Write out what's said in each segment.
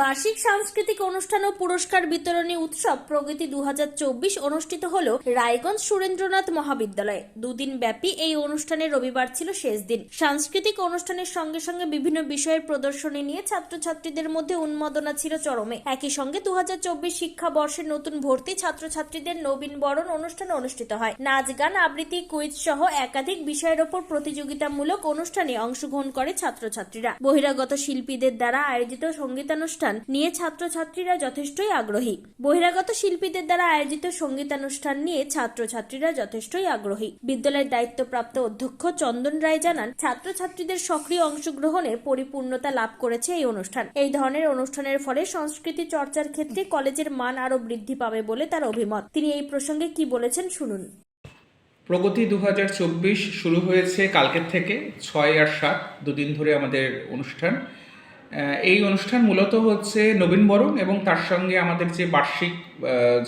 বার্ষিক সাংস্কৃতিক অনুষ্ঠান ও পুরস্কার বিতরণী উৎসব প্রগতি দু হাজার চব্বিশ অনুষ্ঠিত হল রায়গঞ্জ সুরেন্দ্রনাথ মহাবিদ্যালয়ে। দুদিন ব্যাপী এই অনুষ্ঠানের রবিবার ছিল শেষ দিন। সাংস্কৃতিক অনুষ্ঠানের সঙ্গে সঙ্গে বিভিন্ন বিষয়ের প্রদর্শনী নিয়ে ছাত্রছাত্রীদের মধ্যে উন্মাদনা ছিল চরমে। একই সঙ্গে দুহাজার চব্বিশ শিক্ষাবর্ষের নতুন ভর্তি ছাত্রছাত্রীদের নবীন বরণ অনুষ্ঠান অনুষ্ঠিত হয়। নাচ, গান, আবৃত্তি, কুইজ সহ একাধিক বিষয়ের ওপর প্রতিযোগিতামূলক অনুষ্ঠানে অংশগ্রহণ করে ছাত্রছাত্রীরা। বহিরাগত শিল্পীদের দ্বারা আয়োজিত সঙ্গীতানুষ্ঠান নিয়ে ছাত্রছাত্রীরা যথেষ্টই আগ্রহী। বহিরাগত শিল্পীদের দ্বারা আয়োজিত সঙ্গীতানুষ্ঠান নিয়ে ছাত্রছাত্রীরা যথেষ্টই আগ্রহী। বিদ্যালয়ের দায়িত্বপ্রাপ্ত অধ্যক্ষ চন্দন রায় জানান, ছাত্রছাত্রীদের সক্রিয় অংশগ্রহণে পরিপূর্ণতা লাভ করেছে এই অনুষ্ঠান। এই ধরনের অনুষ্ঠানের ফলে সংস্কৃতি চর্চার ক্ষেত্রে কলেজের মান আরও বৃদ্ধি পাবে বলে তার অভিমত। তিনি এই প্রসঙ্গে কি বলেছেন শুনুন। প্রগতি দু হাজার চব্বিশ শুরু হয়েছে কালকের থেকে, ছয় আর সাত দুদিন ধরে আমাদের অনুষ্ঠান। এই অনুষ্ঠান মূলত হচ্ছে নবীনবরণ এবং তার সঙ্গে আমাদের যে বার্ষিক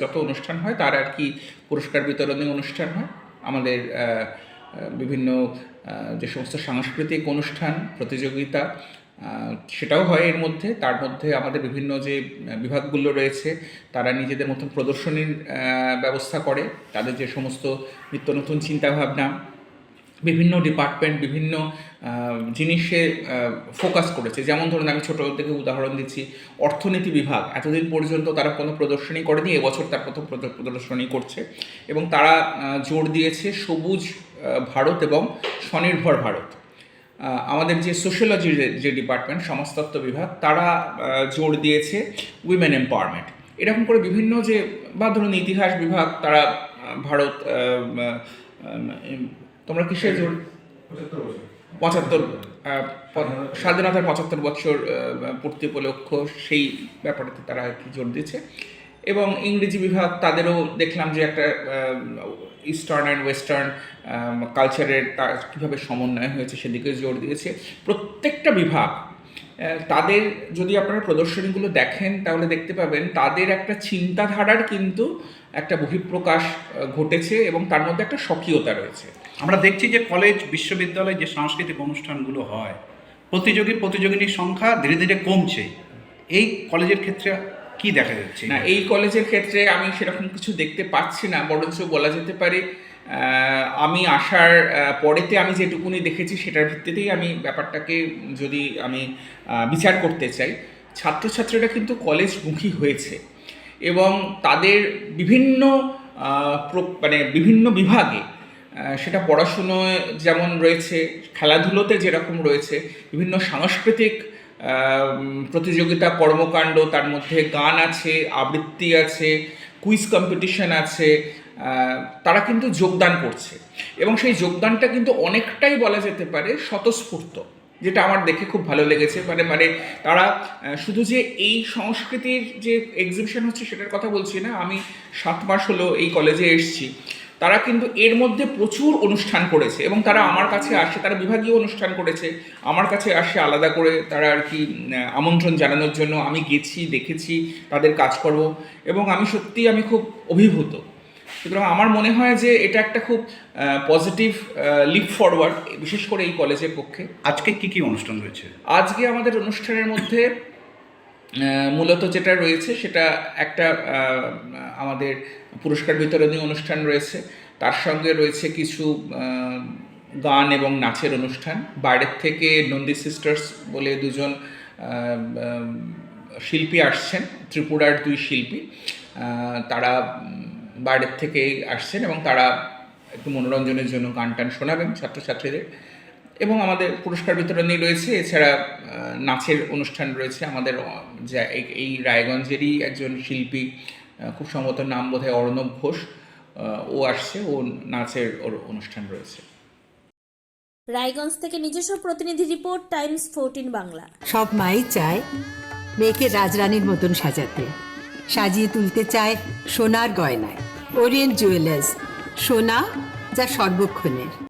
যত অনুষ্ঠান হয় তার আর কি পুরস্কার বিতরণী অনুষ্ঠান হয়। আমাদের বিভিন্ন যে সমস্ত সাংস্কৃতিক অনুষ্ঠান, প্রতিযোগিতা সেটাও হয় এর মধ্যে। তার মধ্যে আমাদের বিভিন্ন যে বিভাগগুলো রয়েছে তারা নিজেদের মতন প্রদর্শনীর ব্যবস্থা করে। তাদের যে সমস্ত নিত্য নতুন চিন্তাভাবনা বিভিন্ন ডিপার্টমেন্ট বিভিন্ন জিনিসে ফোকাস করেছে। যেমন ধরুন আমি ছোটো থেকে উদাহরণ দিচ্ছি, অর্থনীতি বিভাগ এতদিন পর্যন্ত তারা কোনো প্রদর্শনী করেনি, এবছর তার প্রথম প্রদ- প্রদর্শনী করছে। এবং তারা জোর দিয়েছে সবুজ ভারত এবং স্বনির্ভর ভারত। আমাদের যে সোশ্যোলজির যে ডিপার্টমেন্ট সমাজতত্ত্ব বিভাগ, তারা জোর দিয়েছে উইমেন এম্পাওয়ারমেন্ট এরকম করে বিভিন্ন যে, বা ধরুন ইতিহাস বিভাগ, তারা ভারত তোমরা কিসে জোর? পঁচাত্তর স্বাধীনতার পঁচাত্তর বছর পূর্তি উপলক্ষ সেই ব্যাপারে তারা আর কি জোর দিয়েছে। এবং ইংরেজি বিভাগ তাদেরও দেখলাম যে একটা ইস্টার্ন অ্যান্ড ওয়েস্টার্ন কালচারের তার কীভাবে সমন্বয় হয়েছে সেদিকে জোর দিয়েছে। প্রত্যেকটা বিভাগ তাদের যদি আপনারা প্রদর্শনীগুলো দেখেন তাহলে দেখতে পাবেন তাদের একটা চিন্তাধারার কিন্তু একটা বহিঃপ্রকাশ ঘটেছে এবং তার মধ্যে একটা স্বকীয়তা রয়েছে। আমরা দেখছি যে কলেজ বিশ্ববিদ্যালয়ে যে সাংস্কৃতিক অনুষ্ঠানগুলো হয়, প্রতিযোগী প্রতিযোগিনীর সংখ্যা ধীরে ধীরে কমছে। এই কলেজের ক্ষেত্রে কি দেখা যাচ্ছে? না, এই কলেজের ক্ষেত্রে আমি সেরকম কিছু দেখতে পাচ্ছি না, বরঞ্চ বলা যেতে পারে আমি আসার পরেতে আমি যেটুকুনি দেখেছি সেটার ভিত্তিতেই আমি ব্যাপারটাকে যদি আমি বিচার করতে চাই, ছাত্রছাত্রীরা কিন্তু কলেজমুখী হয়েছে এবং তাদের বিভিন্ন মানে বিভিন্ন বিভাগে সেটা পড়াশুনোয় যেমন রয়েছে, খেলাধুলোতে যেরকম রয়েছে, বিভিন্ন সাংস্কৃতিক প্রতিযোগিতা, কর্মকাণ্ড, তার মধ্যে গান আছে, আবৃত্তি আছে, কুইজ কম্পিটিশন আছে তারা কিন্তু যোগদান করছে। এবং সেই যোগদানটা কিন্তু অনেকটাই বলা যেতে পারে স্বতঃস্ফূর্ত, যেটা আমার দেখে খুব ভালো লেগেছে। মানে মানে তারা শুধু যে এই সংস্কৃতির যে এক্সিবিশন হচ্ছে সেটার কথা বলছি না, আমি সাত মাস হলো এই কলেজে এসেছি। তারা কিন্তু এর মধ্যে প্রচুর অনুষ্ঠান করেছে এবং তারা আমার কাছে আসে তারা বিভাগীয় অনুষ্ঠান করেছে আমার কাছে আসে আলাদা করে তারা আর কি আমন্ত্রণ জানানোর জন্য। আমি গেছি দেখেছি তাদের কাজকর্ম এবং আমি সত্যিই আমি খুব অভিভূত। সুতরাং আমার মনে হয় যে এটা একটা খুব পজিটিভ লিপ ফরওয়ার্ড বিশেষ করে এই কলেজের পক্ষে। আজকে কি কি অনুষ্ঠান রয়েছে আজকে আমাদের অনুষ্ঠানের মধ্যে মূলত যেটা রয়েছে সেটা একটা আমাদের পুরস্কার বিতরণী অনুষ্ঠান রয়েছে। তার সঙ্গে রয়েছে কিছু গান এবং নাচের অনুষ্ঠান। বাইরের থেকে নন্দী সিস্টার্স বলে দুজন শিল্পী আসছেন, ত্রিপুরার দুই শিল্পী। তারা বাইরের থেকেই আসছেন এবং তারা একটু মনোরঞ্জনের জন্য গান টান শোনাবেন ছাত্রছাত্রীদের। এবং আমাদের পুরস্কার বিতরণী রয়েছে এছাড়া নাচের অনুষ্ঠান রয়েছে আমাদের যা এই- এই রায়গঞ্জেরই একজন শিল্পী খুব সম্ভবত নাম বোধহয় অর্ণব ঘোষ ও আসছে ও নাচের ওর অনুষ্ঠান রয়েছে। রায়গঞ্জ থেকে নিজস্ব প্রতিনিধি রিপোর্ট টাইমস ফোরটিন বাংলা। সব মাই চায় মেয়েকে রাজরানীর মতন সাজাতে। সাজিয়ে তুলতে চায় সোনার গয়নায়। ওরিয়েন্ট জুয়েলার্স সোনা যা সর্বক্ষণের।